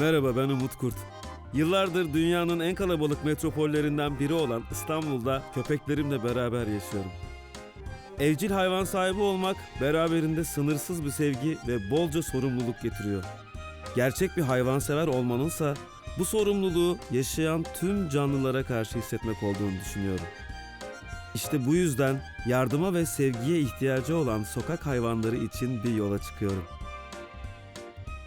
Merhaba ben Umut Kurt. Yıllardır dünyanın en kalabalık metropollerinden biri olan İstanbul'da köpeklerimle beraber yaşıyorum. Evcil hayvan sahibi olmak beraberinde sınırsız bir sevgi ve bolca sorumluluk getiriyor. Gerçek bir hayvansever olmanınsa bu sorumluluğu yaşayan tüm canlılara karşı hissetmek olduğunu düşünüyorum. İşte bu yüzden yardıma ve sevgiye ihtiyacı olan sokak hayvanları için bir yola çıkıyorum.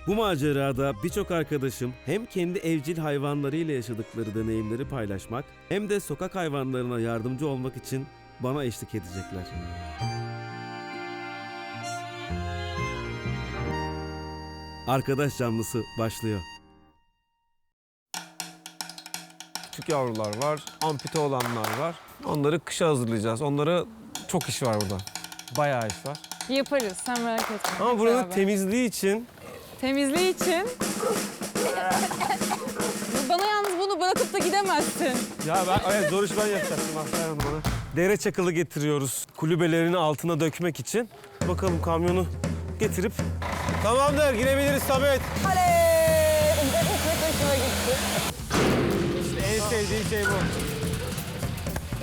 Bu macerada birçok arkadaşım hem kendi evcil hayvanlarıyla yaşadıkları deneyimleri paylaşmak hem de sokak hayvanlarına yardımcı olmak için bana eşlik edecekler. Arkadaş canlısı başlıyor. Küçük yavrular var, ampute olanlar var. Onları kışa hazırlayacağız. Onlara çok iş var burada. Bayağı iş var. Yaparız sen merak etme. Ama hep buranın beraber. temizliği için Temizliği için... Bana yalnız bunu bırakıp da gidemezsin. Ya ben evet, zor iş ben yapacaktım Aslan Hanım bana. Dere çakılı getiriyoruz kulübelerini altına dökmek için. Bakalım kamyonu getirip... Tamamdır girebiliriz Samet. İşte en sevdiğim şey bu.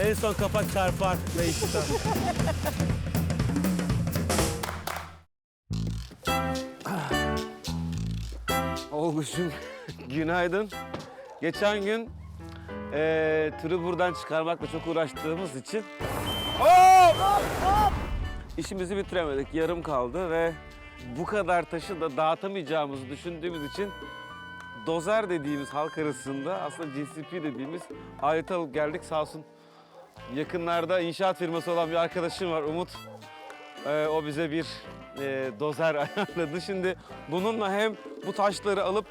En son kapak çarpar ve işte. Olguş'um günaydın. Geçen gün eee tırı buradan çıkarmakla çok uğraştığımız için işimizi bitiremedik. Yarım kaldı ve bu kadar taşı da dağıtamayacağımızı düşündüğümüz için dozer dediğimiz halk arasında aslında GCP dediğimiz alet alıp geldik sağ olsun. Yakınlarda inşaat firması olan bir arkadaşım var Umut. Ee, o bize bir e, dozer ayarladı. Şimdi bununla hem bu taşları alıp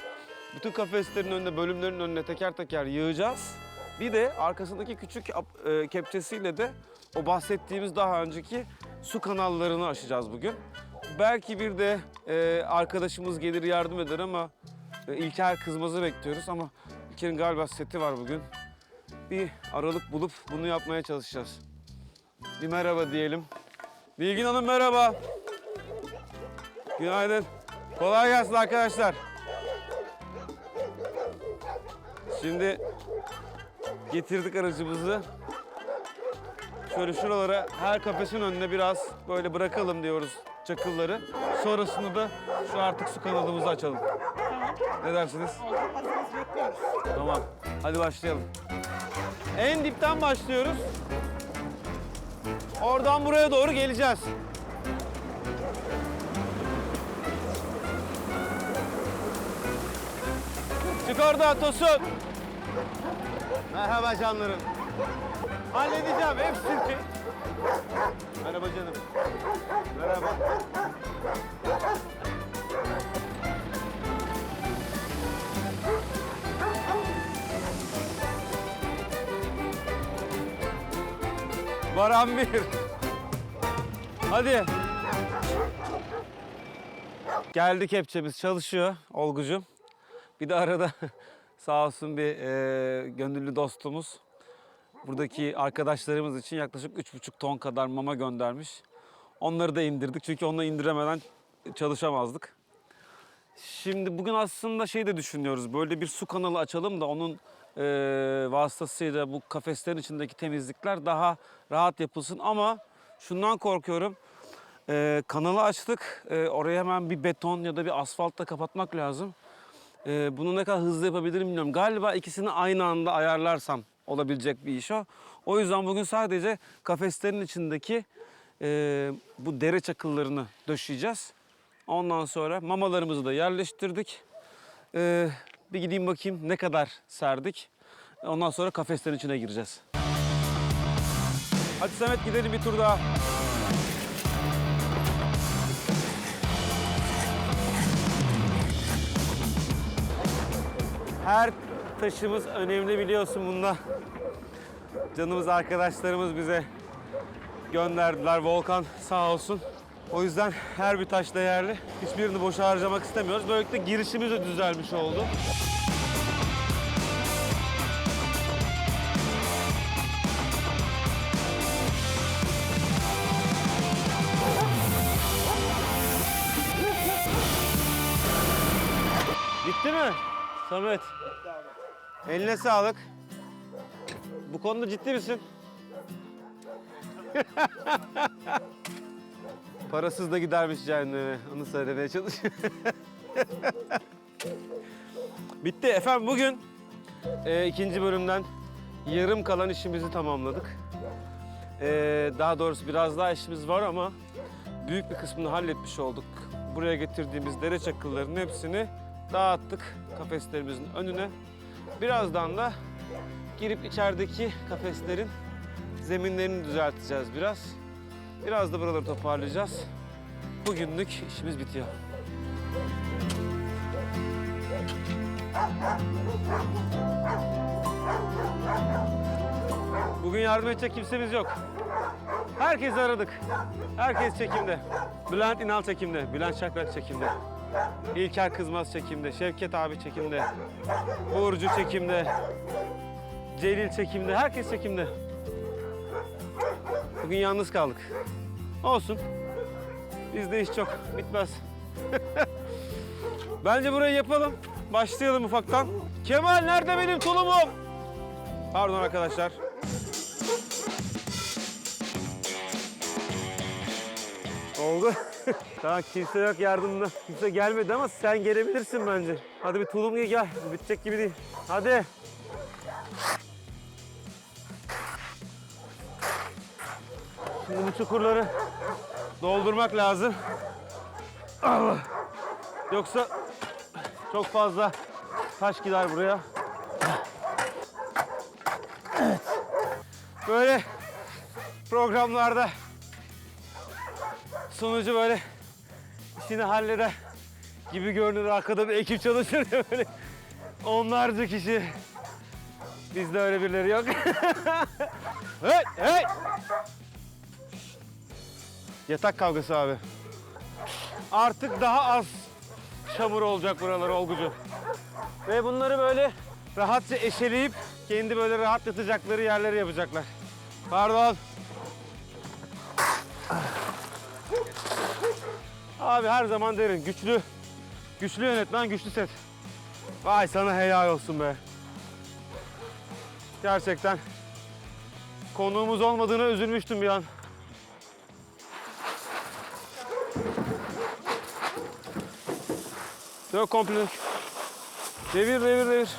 bütün kafeslerin önüne, bölümlerin önüne teker teker yığacağız. Bir de arkasındaki küçük e, kepçesiyle de o bahsettiğimiz daha önceki su kanallarını aşacağız bugün. Belki bir de e, arkadaşımız gelir yardım eder ama İlker kızmazı bekliyoruz ama İlker'in galiba seti var bugün. Bir aralık bulup bunu yapmaya çalışacağız. Bir merhaba diyelim. Bilgin Hanım merhaba. Günaydın. Kolay gelsin arkadaşlar. Şimdi getirdik aracımızı. Şöyle şuralara her kafesin önüne biraz böyle bırakalım diyoruz çakılları. Sonrasında da şu artık su kanalımızı açalım. Ne dersiniz? Tamam. Hadi başlayalım. En dipten başlıyoruz. Oradan buraya doğru geleceğiz. Çık orada Tosun. Merhaba canlarım. Halledeceğim hepsini. Merhaba canım. Merhaba. Baran bir. Hadi. Geldi kepçemiz çalışıyor Olgucuğum. Bir de arada sağ olsun bir e, gönüllü dostumuz buradaki arkadaşlarımız için yaklaşık üç buçuk ton kadar mama göndermiş. Onları da indirdik çünkü onları indiremeden çalışamazdık. Şimdi bugün aslında şey de düşünüyoruz. Böyle bir su kanalı açalım da onun e, vasıtasıyla bu kafeslerin içindeki temizlikler daha rahat yapılsın. Ama şundan korkuyorum. E, kanalı açtık. E, oraya hemen bir beton ya da bir asfaltla kapatmak lazım. E, bunu ne kadar hızlı yapabilirim bilmiyorum. Galiba ikisini aynı anda ayarlarsam olabilecek bir iş o. O yüzden bugün sadece kafeslerin içindeki e, bu dere çakıllarını döşeyeceğiz. Ondan sonra mamalarımızı da yerleştirdik. Ee, bir gideyim bakayım ne kadar serdik. Ondan sonra kafeslerin içine gireceğiz. Hadi Samet gidelim bir tur daha. Her taşımız önemli biliyorsun bunda. Canımız arkadaşlarımız bize gönderdiler. Volkan sağ olsun. O yüzden her bir taş değerli. Hiçbirini boşa harcamak istemiyoruz. Böylelikle girişimiz de düzelmiş oldu. Bitti mi? Samet. Eline sağlık. Bu konuda ciddi misin? Parasız da gidermiş cehenneme. Onu söylemeye çalışıyorum. Bitti. Efendim bugün e, ikinci bölümden yarım kalan işimizi tamamladık. E, daha doğrusu biraz daha işimiz var ama büyük bir kısmını halletmiş olduk. Buraya getirdiğimiz dere çakıllarının hepsini dağıttık kafeslerimizin önüne. Birazdan da girip içerideki kafeslerin zeminlerini düzelteceğiz biraz. Biraz da buraları toparlayacağız. Bugünlük işimiz bitiyor. Bugün yardım edecek kimsemiz yok. Herkesi aradık. Herkes çekimde. Bülent İnal çekimde. Bülent Şakrak çekimde. İlker Kızmaz çekimde. Şevket abi çekimde. Burcu çekimde. Celil çekimde. Herkes çekimde. Bugün yalnız kaldık. Olsun. Bizde iş çok. Bitmez. Bence burayı yapalım. Başlayalım ufaktan. Kemal nerede benim tulumum? Pardon arkadaşlar. Oldu. Daha kimse yok yardımda. Kimse gelmedi ama sen gelebilirsin bence. Hadi bir tulum giy gel. Bitecek gibi değil. Hadi. Şimdi bu çukurları doldurmak lazım. Allah. Yoksa çok fazla taş gider buraya. Evet. Böyle programlarda sunucu böyle işini halleder gibi görünür. Arkada bir ekip çalışır ya böyle onlarca kişi. Bizde öyle birileri yok. hey, hey! Yatak kavgası abi. Artık daha az çamur olacak buralar Olgucu. Ve bunları böyle rahatça eşeleyip kendi böyle rahat yatacakları yerleri yapacaklar. Pardon. Abi her zaman derin. Güçlü, güçlü yönetmen, güçlü set. Vay sana helal olsun be. Gerçekten konuğumuz olmadığına üzülmüştüm bir an. Dök komple. Devir, devir, devir.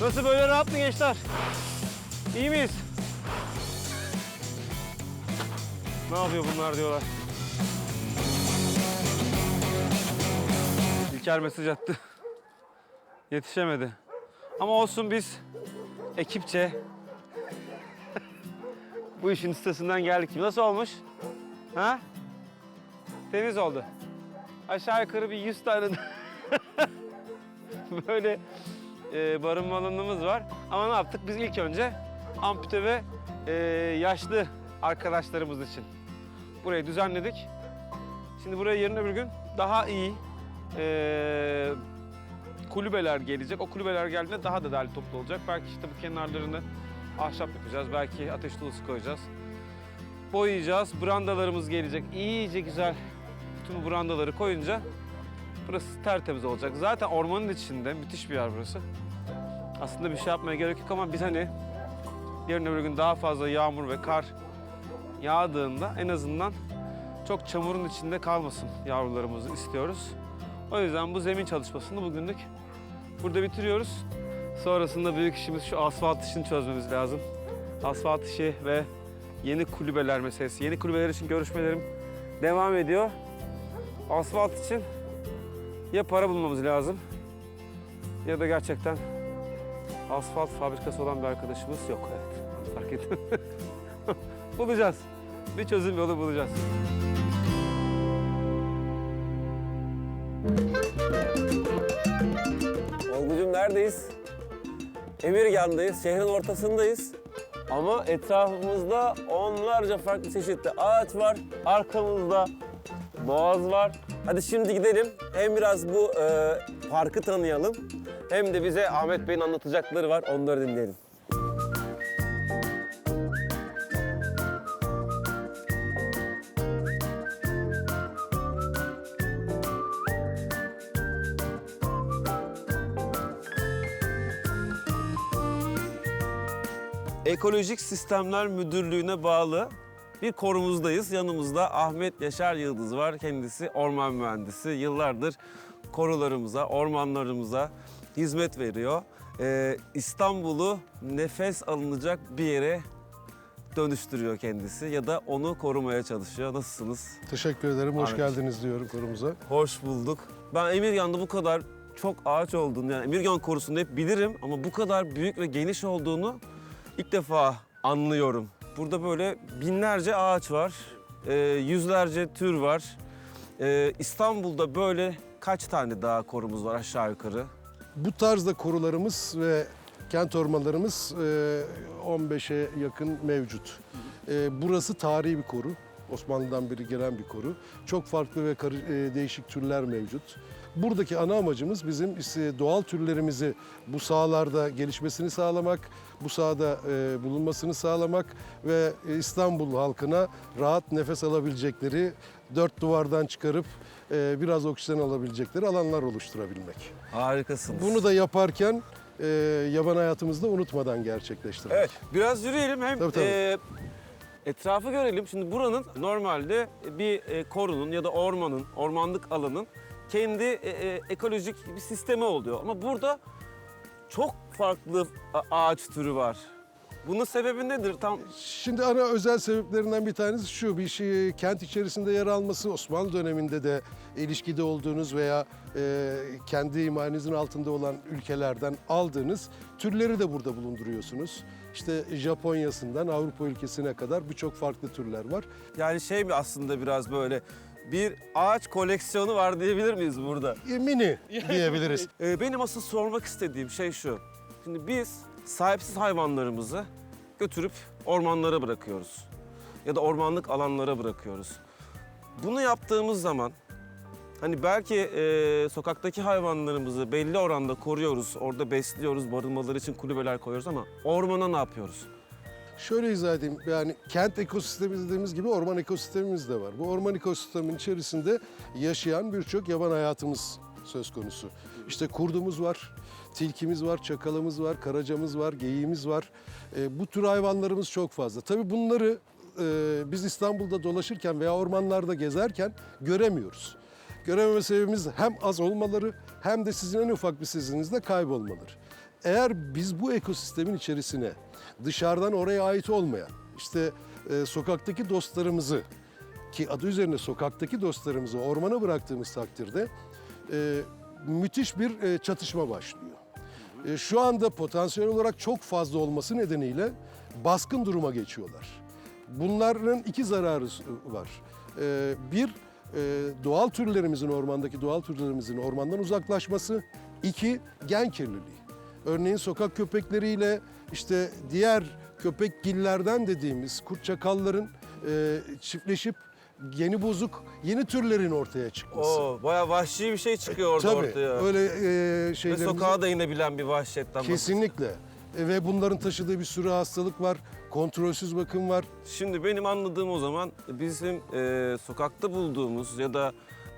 Nasıl böyle rahat mı gençler? İyi miyiz? Ne yapıyor bunlar diyorlar. İlker mesaj attı. Yetişemedi. Ama olsun biz ekipçe bu işin üstesinden geldik. Nasıl olmuş? Ha? Temiz oldu. Aşağı yukarı bir 100 tane böyle e, barınma alanımız var. Ama ne yaptık? Biz ilk önce ampute ve e, yaşlı arkadaşlarımız için burayı düzenledik. Şimdi buraya yarın öbür gün daha iyi e, kulübeler gelecek. O kulübeler geldiğinde daha da derli toplu olacak. Belki işte bu kenarlarını ahşap yapacağız. Belki ateş dolusu koyacağız. Boyayacağız. Brandalarımız gelecek. İyice güzel bütün bu brandaları koyunca burası tertemiz olacak. Zaten ormanın içinde müthiş bir yer burası. Aslında bir şey yapmaya gerek yok ama biz hani yarın öbür gün daha fazla yağmur ve kar yağdığında en azından çok çamurun içinde kalmasın yavrularımızı istiyoruz. O yüzden bu zemin çalışmasını bugünlük burada bitiriyoruz. Sonrasında büyük işimiz şu asfalt işini çözmemiz lazım. Asfalt işi ve yeni kulübeler meselesi. Yeni kulübeler için görüşmelerim devam ediyor. Asfalt için ya para bulmamız lazım ya da gerçekten asfalt fabrikası olan bir arkadaşımız yok. Evet, fark ettim. bulacağız. Bir çözüm yolu bulacağız. Neredeyiz? Emirgan'dayız, şehrin ortasındayız. Ama etrafımızda onlarca farklı çeşitli ağaç var. Arkamızda boğaz var. Hadi şimdi gidelim. Hem biraz bu e, parkı tanıyalım hem de bize Ahmet Bey'in anlatacakları var onları dinleyelim. Ekolojik Sistemler Müdürlüğü'ne bağlı bir korumuzdayız. Yanımızda Ahmet Yaşar Yıldız var. Kendisi orman mühendisi. Yıllardır korularımıza, ormanlarımıza hizmet veriyor. Ee, İstanbul'u nefes alınacak bir yere dönüştürüyor kendisi ya da onu korumaya çalışıyor. Nasılsınız? Teşekkür ederim. Hoş Ahmet. geldiniz diyorum konumuza. Hoş bulduk. Ben Emirgan'da bu kadar çok ağaç olduğunu yani Emirgan korusunu hep bilirim ama bu kadar büyük ve geniş olduğunu ilk defa anlıyorum. Burada böyle binlerce ağaç var, e, yüzlerce tür var. E, İstanbul'da böyle kaç tane daha korumuz var aşağı yukarı? Bu tarzda korularımız ve kent ormanlarımız e, 15'e yakın mevcut. E, Burası tarihi bir koru. Osmanlı'dan beri gelen bir koru. Çok farklı ve e, değişik türler mevcut. Buradaki ana amacımız bizim doğal türlerimizi bu sahalarda gelişmesini sağlamak, bu sahada e, bulunmasını sağlamak ve İstanbul halkına rahat nefes alabilecekleri, dört duvardan çıkarıp e, biraz oksijen alabilecekleri alanlar oluşturabilmek. Harikasınız. Bunu da yaparken e, yaban hayatımızda unutmadan gerçekleştirmek. Evet, biraz yürüyelim hem Tabii, tabii. e, etrafı görelim. Şimdi buranın normalde bir e, korunun ya da ormanın, ormanlık alanın kendi e, e, ekolojik bir sistemi oluyor. Ama burada çok farklı ağaç türü var. Bunun sebebi nedir? Tam Şimdi ana özel sebeplerinden bir tanesi şu, bir şey kent içerisinde yer alması Osmanlı döneminde de ilişkide olduğunuz veya e, kendi himayenizin altında olan ülkelerden aldığınız türleri de burada bulunduruyorsunuz. İşte Japonya'sından Avrupa ülkesine kadar birçok farklı türler var. yani şey mi aslında biraz böyle bir ağaç koleksiyonu var diyebilir miyiz burada? Mini diyebiliriz. Ee, benim asıl sormak istediğim şey şu. Şimdi biz sahipsiz hayvanlarımızı götürüp ormanlara bırakıyoruz. Ya da ormanlık alanlara bırakıyoruz. Bunu yaptığımız zaman hani belki e, sokaktaki hayvanlarımızı belli oranda koruyoruz, orada besliyoruz, barınmaları için kulübeler koyuyoruz ama ormana ne yapıyoruz? Şöyle izah edeyim. Yani kent ekosistemi dediğimiz gibi orman ekosistemimiz de var. Bu orman ekosistemin içerisinde yaşayan birçok yaban hayatımız söz konusu. İşte kurdumuz var, tilkimiz var, çakalımız var, karacamız var, geyiğimiz var. E, bu tür hayvanlarımız çok fazla. Tabii bunları e, biz İstanbul'da dolaşırken veya ormanlarda gezerken göremiyoruz. Görememe sebebimiz hem az olmaları hem de sizin en ufak bir sesinizde kaybolmaları. Eğer biz bu ekosistemin içerisine dışarıdan oraya ait olmayan işte e, sokaktaki dostlarımızı ki adı üzerinde sokaktaki dostlarımızı ormana bıraktığımız takdirde e, müthiş bir e, çatışma başlıyor. E, şu anda potansiyel olarak çok fazla olması nedeniyle baskın duruma geçiyorlar. Bunların iki zararı var. E, bir, e, doğal türlerimizin, ormandaki doğal türlerimizin ormandan uzaklaşması. İki, gen kirliliği. Örneğin sokak köpekleriyle işte diğer köpekgillerden dediğimiz kurt çakalların e, çiftleşip yeni bozuk yeni türlerin ortaya çıkması. Oo, bayağı vahşi bir şey çıkıyor orada Tabii ortaya. öyle e, Ve sokağa da inebilen bir vahşetten kesinlikle. E, ve bunların taşıdığı bir sürü hastalık var. Kontrolsüz bakım var. Şimdi benim anladığım o zaman bizim e, sokakta bulduğumuz ya da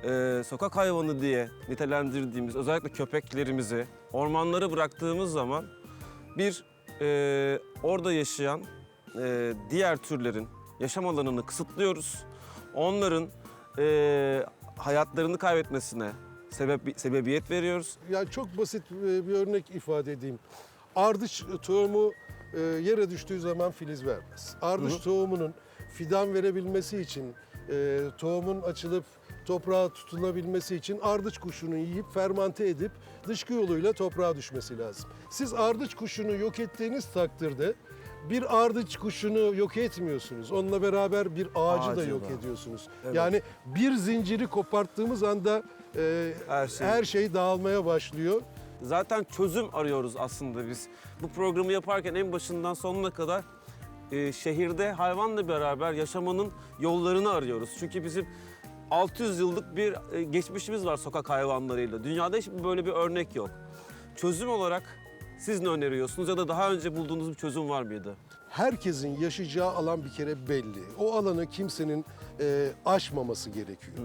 e, sokak hayvanı diye nitelendirdiğimiz özellikle köpeklerimizi ormanlara bıraktığımız zaman bir e, orada yaşayan e, diğer türlerin yaşam alanını kısıtlıyoruz. Onların e, hayatlarını kaybetmesine sebep, sebebiyet veriyoruz. Yani çok basit e, bir örnek ifade edeyim. Ardıç tohumu e, yere düştüğü zaman filiz vermez. Ardıç tohumunun fidan verebilmesi için, e, tohumun açılıp toprağa tutunabilmesi için ardıç kuşunu yiyip fermante edip dışkı yoluyla toprağa düşmesi lazım. Siz ardıç kuşunu yok ettiğiniz takdirde bir ardıç kuşunu yok etmiyorsunuz. Onunla beraber bir ağacı, da Ağacı yok da. ediyorsunuz. Evet. Yani bir zinciri koparttığımız anda e, Her şey. her şey dağılmaya başlıyor. Zaten çözüm arıyoruz aslında biz. Bu programı yaparken en başından sonuna kadar e, şehirde hayvanla beraber yaşamanın yollarını arıyoruz. Çünkü bizim 600 yıllık bir e, geçmişimiz var sokak hayvanlarıyla. Dünyada hiç böyle bir örnek yok. Çözüm olarak siz ne öneriyorsunuz ya da daha önce bulduğunuz bir çözüm var mıydı? herkesin yaşayacağı alan bir kere belli. O alanı kimsenin e, aşmaması gerekiyor.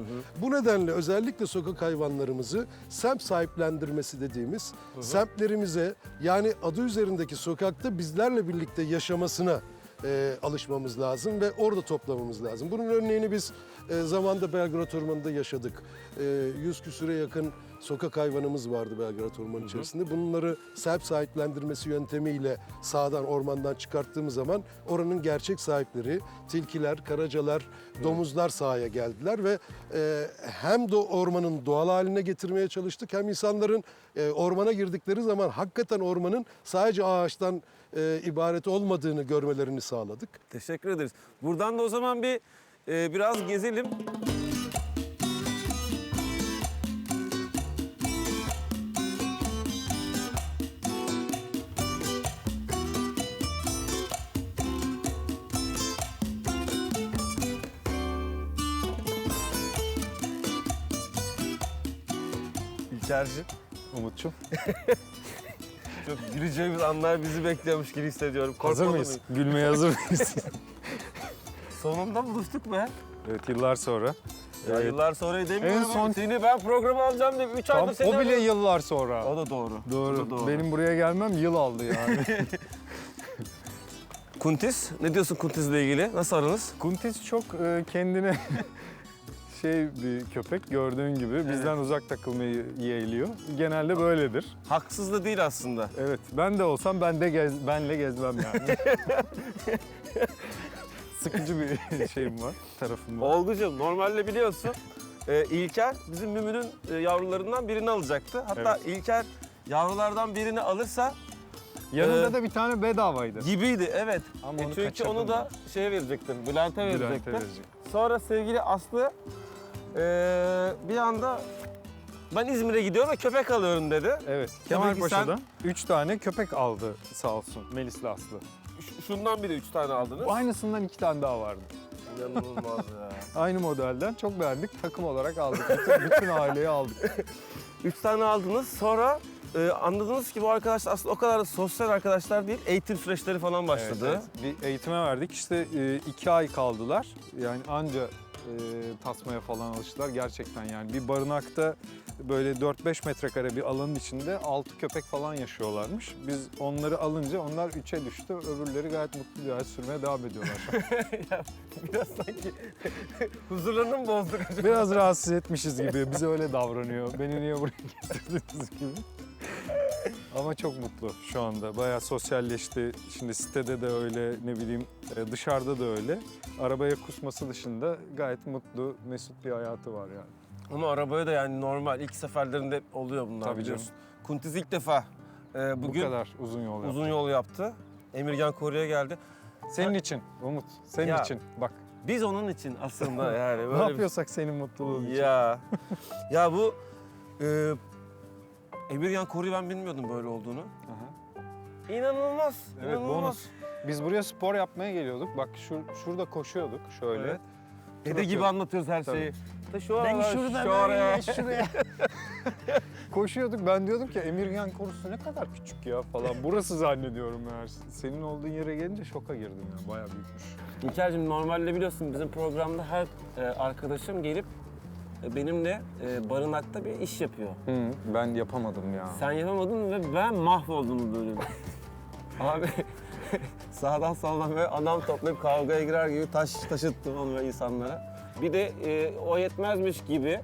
Bu nedenle özellikle sokak hayvanlarımızı semt sahiplendirmesi dediğimiz semtlerimize yani adı üzerindeki sokakta bizlerle birlikte yaşamasına e, alışmamız lazım ve orada toplamamız lazım. Bunun örneğini biz e, zamanda Belgrad Ormanı'nda yaşadık. E, yüz küsüre yakın sokak hayvanımız vardı Belgrad Ormanı içerisinde. Bunları self sahiplendirmesi yöntemiyle sağdan ormandan çıkarttığımız zaman oranın gerçek sahipleri tilkiler, karacalar, domuzlar sahaya geldiler ve e, hem de ormanın doğal haline getirmeye çalıştık hem insanların e, ormana girdikleri zaman hakikaten ormanın sadece ağaçtan e, ibaret olmadığını görmelerini sağladık. Teşekkür ederiz. Buradan da o zaman bir e, biraz gezelim. İlker'cim. Umut'cum. Çok güleceğimiz anlar bizi bekliyormuş gibi hissediyorum. Hazır Korkmadı mıyız? mıyım? Gülmeye hazır mıyız? Sonunda buluştuk be. evet yıllar sonra. Ya Evet. yıllar sonra demiyorum. En son- Seni ben programa alacağım diye 3 Tam, aydır seni o bile arıyorum. yıllar sonra. O da doğru. Doğru. O da doğru. Benim buraya gelmem yıl aldı yani. Kuntis, ne diyorsun Kuntis'le ilgili? Nasıl aranız? Kuntis çok e, kendine şey bir köpek gördüğün gibi bizden uzak takılmayı yeğliyor. Genelde böyledir. Haksız da değil aslında. Evet ben de olsam ben de gez, benle gezmem yani. Sıkıcı bir şeyim var, tarafım var. Olgucuğum normalde biliyorsun e, İlker bizim Mümü'nün e, yavrularından birini alacaktı. Hatta İlker yavrulardan birini alırsa Yanında Ee, da bir tane bedavaydı. gibiydi evet. Ama E, onu çünkü kaçırdım onu da şeye verecektim, Bülent'e. Bülent'e verecektim. verecek. Sonra sevgili Aslı e, bir anda ben İzmir'e gidiyorum ve köpek alıyorum dedi. Evet, Kemal Paşa'dan 3 tane köpek aldı sağ olsun Melis'le Aslı. Ş- şundan biri üç tane aldınız. Aynısından iki tane daha vardı. İnanılmaz ya. Aynı modelden çok beğendik. Takım olarak aldık. Bütün, bütün aileyi aldık. Üç tane aldınız. Sonra e, anladınız ki bu arkadaşlar aslında o kadar da sosyal arkadaşlar değil. Eğitim süreçleri falan başladı. Evet, evet. Bir eğitime verdik. İşte e, iki ay kaldılar. Yani anca tasmaya falan alıştılar. Gerçekten yani bir barınakta böyle 4-5 metrekare bir alanın içinde 6 köpek falan yaşıyorlarmış. Biz onları alınca onlar 3'e düştü. Öbürleri gayet mutlu bir hayat sürmeye devam ediyorlar an. Biraz sanki huzurlarını mı bozduk acaba? Biraz rahatsız etmişiz gibi. Bize öyle davranıyor. Beni niye buraya getirdiniz gibi. Ama çok mutlu şu anda. Bayağı sosyalleşti. Şimdi sitede de öyle, ne bileyim e, dışarıda da öyle. Arabaya kusması dışında gayet mutlu, mesut bir hayatı var yani. Ama arabaya da yani normal ilk seferlerinde oluyor bunlar Tabii biliyorsun. Kuntiz ilk defa e, Bu bugün kadar uzun yol yaptı. uzun yol yaptı. Emirgan Koru'ya geldi. Senin için Umut, senin Ya, için. Bak Biz onun için aslında yani ne böyle bir- yapıyorsak senin mutluluğun için. Ya. ya bu e, Emirgan Koru'yu ben bilmiyordum böyle olduğunu. İnanılmaz. Evet, inanılmaz. bonus. Biz buraya spor yapmaya geliyorduk. Bak şu, şurada koşuyorduk şöyle. Evet. Dede gibi anlatıyoruz her şeyi. Da şu aralar, şu araya. şuraya. Koşuyorduk. Ben diyordum ki Emirgan korusu ne kadar küçük ya falan. Burası zannediyorum meğer. Senin olduğun yere gelince şoka girdim ya. Bayağı büyükmüş. İlker'cim normalde biliyorsun bizim programda her e, arkadaşım gelip benimle e, barınakta bir iş yapıyor. Hı, ben yapamadım ya. Sen yapamadın ve ben mahvoldum bu bölüm. Abi sağdan soldan böyle adam toplayıp kavgaya girer gibi taş taşıttım onu böyle insanlara. Bir de e, o yetmezmiş gibi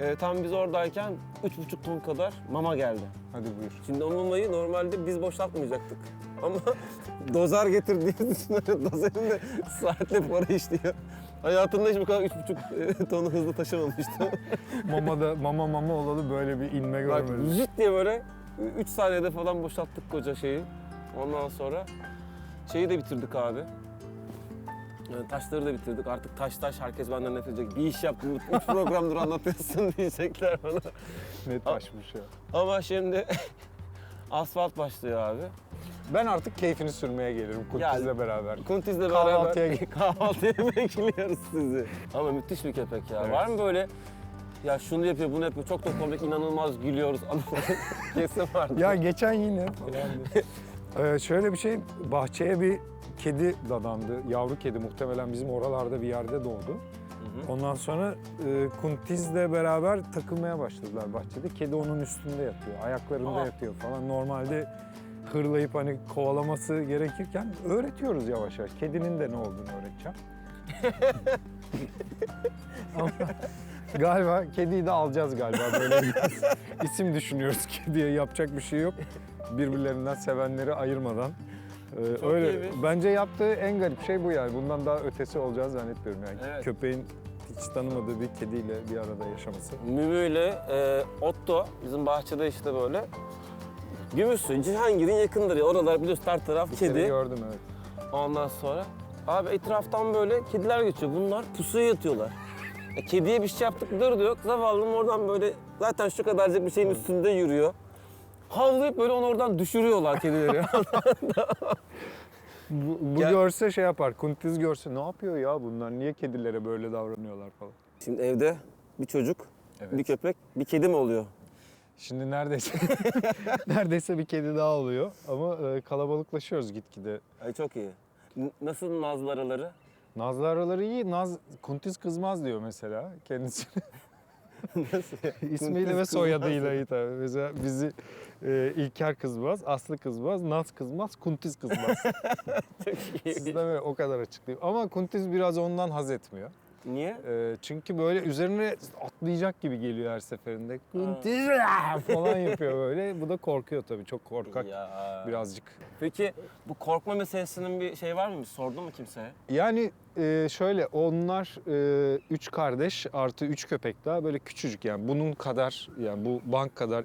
e, tam biz oradayken üç buçuk ton kadar mama geldi. Hadi buyur. Şimdi o mamayı normalde biz boşaltmayacaktık. Ama dozer getirdiğimiz için öyle dozerin de saatle para işliyor. Hayatımda hiç bu kadar üç buçuk e, tonu hızlı taşımamıştım. mama da mama mama olalı böyle bir inme Bak görmedim. zıt diye böyle 3 saniyede falan boşalttık koca şeyi. Ondan sonra şeyi de bitirdik abi. Yani taşları da bitirdik. Artık taş taş herkes benden nefret edecek. Bir iş yaptın, 3 programdır anlatıyorsun diyecekler bana. Ne taşmış ya. Ama şimdi asfalt başlıyor abi. Ben artık keyfini sürmeye gelirim Kuntiz'le Ya, beraber. Kuntiz'le Kahvaltıya beraber kahvaltıya bekliyoruz sizi. Ama müthiş bir köpek ya. Evet. Var mı böyle ya şunu yapıyor, bunu yapıyor. Çok da komik, inanılmaz gülüyoruz. Kesin vardı. Ya geçen yine ee, şöyle bir şey, bahçeye bir kedi dadandı. Yavru kedi muhtemelen bizim oralarda bir yerde doğdu. Ondan sonra e, Kuntiz'le beraber takılmaya başladılar bahçede. Kedi onun üstünde yatıyor, ayaklarında Aa. yatıyor falan. Normalde hırlayıp hani kovalaması gerekirken öğretiyoruz yavaş yavaş. Kedinin de ne olduğunu öğreteceğim. Ama galiba kediyi de alacağız galiba böyle biraz. İsim düşünüyoruz kediye yapacak bir şey yok. Birbirlerinden sevenleri ayırmadan. Ee, Çok öyle. iyi Bence yaptığı en garip şey bu yani. Bundan daha ötesi olacağını zannetmiyorum yani. Evet. Köpeğin hiç tanımadığı bir kediyle bir arada yaşaması. Mümü ile e, Otto bizim bahçede işte böyle. Gümüşsü, Cihangir'in yakındır ya. Oralar biliyorsun her taraf kere kedi. gördüm evet. Ondan sonra abi etraftan böyle kediler geçiyor. Bunlar pusuya yatıyorlar. E, kediye bir şey yaptık dur diyor. Zavallım oradan böyle zaten şu kadarcık bir şeyin üstünde yürüyor. Havlayıp böyle onu oradan düşürüyorlar kedileri. Bu, bu Gel- görse şey yapar. Kuntiz görse ne yapıyor ya bunlar? Niye kedilere böyle davranıyorlar falan. Şimdi evde bir çocuk, Evet. bir köpek, bir kedi mi oluyor? Şimdi neredeyse neredeyse bir kedi daha oluyor ama e, kalabalıklaşıyoruz gitgide. Ay çok iyi. N- Nasıl Nazlı araları? Nazlı araları iyi. Naz Kuntiz kızmaz diyor mesela kendisi. Nasıl? İsmiyle ve soyadıyla iyi tabii. Mesela bizi e, İlker kızmaz, Aslı kızmaz, Naz kızmaz, Kuntiz kızmaz. çok iyi. Sizde böyle o kadar açıklayayım. Ama Kuntiz biraz ondan haz etmiyor. Niye? E, çünkü böyle üzerine atlayacak gibi geliyor her seferinde. Kuntiz falan yapıyor böyle. Bu da korkuyor tabii. Çok korkak Ya. birazcık. Peki bu korkma meselesinin bir şey var mı? Sordun mu kimseye? Yani e, şöyle onlar e, üç kardeş artı üç köpek daha böyle küçücük yani bunun kadar yani bu bank kadar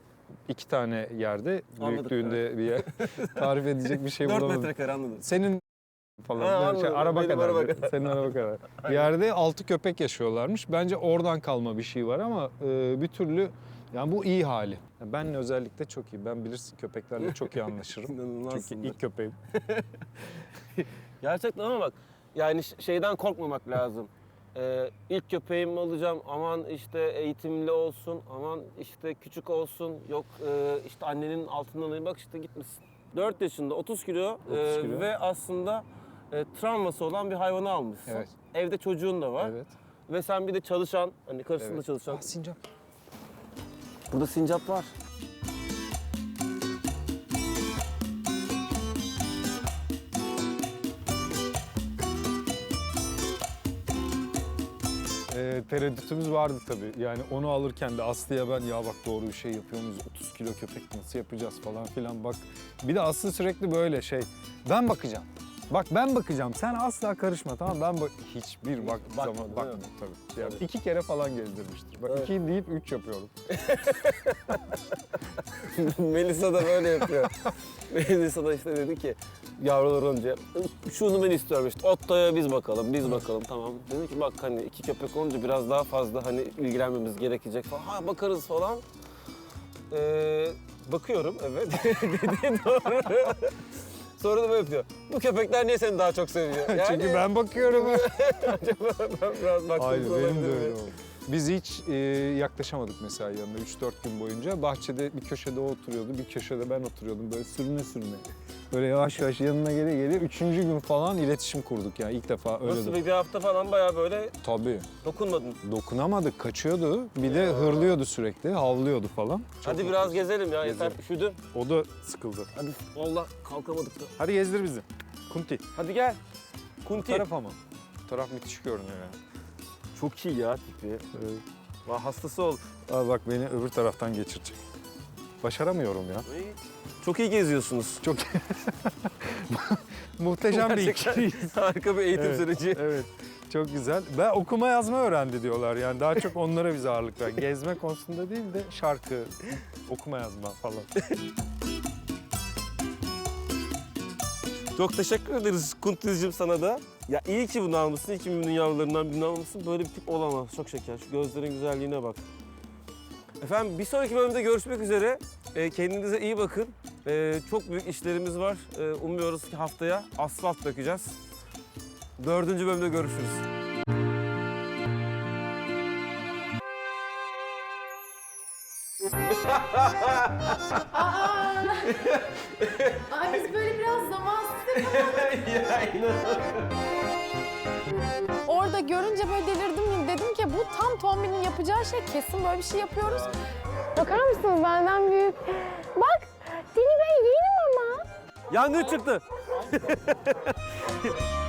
iki tane yerde Anladık, büyüklüğünde bir yer tarif edecek bir şey 4 bulamadım. metrekare anladım. Senin falan Ha, şey, araba Benim kadar. araba kadar. Senin araba kadar. Yerde altı köpek yaşıyorlarmış. Bence oradan kalma bir şey var ama e, bir türlü yani bu iyi hali. Yani benle özellikle çok iyi. Ben bilirsin köpeklerle çok iyi anlaşırım. Çünkü ilk köpeğim. Gerçekten ama bak yani şeyden korkmamak lazım. Ee, ilk köpeğimi alacağım aman işte eğitimli olsun aman işte küçük olsun yok e, işte annenin altından alayım bak işte gitmişsin. 4 yaşında 30 kilo, 30 e, kilo. ve aslında e, travması olan bir hayvanı almışsın. Evet. Evde çocuğun da var Evet. ve sen bir de çalışan hani karşısında Evet. çalışan. Ah, sincap. Burada sincap var. Tereddütümüz vardı tabii. Yani onu alırken de Aslı'ya ben ya bak doğru bir şey yapıyor muyuz? 30 kilo köpek nasıl yapacağız falan filan bak. Bir de Aslı sürekli böyle şey. Ben bakacağım. Bak ben bakacağım. Sen asla karışma tamam Ben bak hiçbir bak Bakmadı, zaman değil bakmadım mi? tabii. Yani iki kere falan gezdirmiştir. Bak Evet. iki deyip üç yapıyorum. Melisa da böyle yapıyor. Melisa da işte dedi ki yavrular önce şunu ben istiyorum işte Otto'ya biz bakalım biz bakalım tamam. Dedi ki bak hani iki köpek olunca biraz daha fazla hani ilgilenmemiz gerekecek falan. Ha bakarız falan. Ee, bakıyorum evet dedi doğru. Sonra da böyle yapıyor. Bu köpekler niye seni daha çok seviyor? Yani Çünkü ben bakıyorum. acaba ben biraz baktım Aynen benim de öyle oldu. Biz hiç e, yaklaşamadık mesela yanına 3-4 gün boyunca. Bahçede bir köşede o oturuyordu, bir köşede ben oturuyordum böyle sürüne sürüne. Böyle yavaş yavaş yanına gele gele üçüncü gün falan iletişim kurduk yani ilk defa öyle. Nasıl de. bir, bir hafta falan bayağı böyle Tabii. dokunmadın. Dokunamadık, kaçıyordu. Bir de hırlıyordu sürekli, havlıyordu falan. Çok Hadi biraz gezelim ya yeter Gezelim. üşüdüm. O da sıkıldı. Hadi valla kalkamadık da. Hadi gezdir bizi. Kunti. Hadi gel. Kunti. taraf ama. Bu taraf müthiş görünüyor yani. Çok iyi ya tipi. Evet. Vah hastası ol. Aa, bak beni öbür taraftan geçirecek. Başaramıyorum ya. Çok iyi geziyorsunuz. Çok muhteşem bir Gerçekten ikiliyiz. Harika bir eğitim Evet. süreci. Evet. Çok güzel. Ben okuma yazma öğrendi diyorlar. Yani daha çok onlara bize ağırlık ver. Gezme konusunda değil de şarkı, okuma yazma falan. Çok teşekkür ederiz Kuntiz'cim sana da. Ya iyi ki bunu almışsın. İyi ki Mümün'ün yavrularından birini almışsın. Böyle bir tip olamaz. Çok şeker. Şu gözlerin güzelliğine bak. Efendim bir sonraki bölümde görüşmek üzere. E, kendinize iyi bakın. E, çok büyük işlerimiz var. E, umuyoruz ki haftaya asfalt dökeceğiz. Dördüncü bölümde görüşürüz. Ay biz böyle biraz Orada görünce böyle delirdim. Dedim ki bu tam Tombi'nin yapacağı şey. Kesin böyle bir şey yapıyoruz. Bakar mısınız benden büyük? Bak Dini ben yeğenim ama. Yangın çıktı.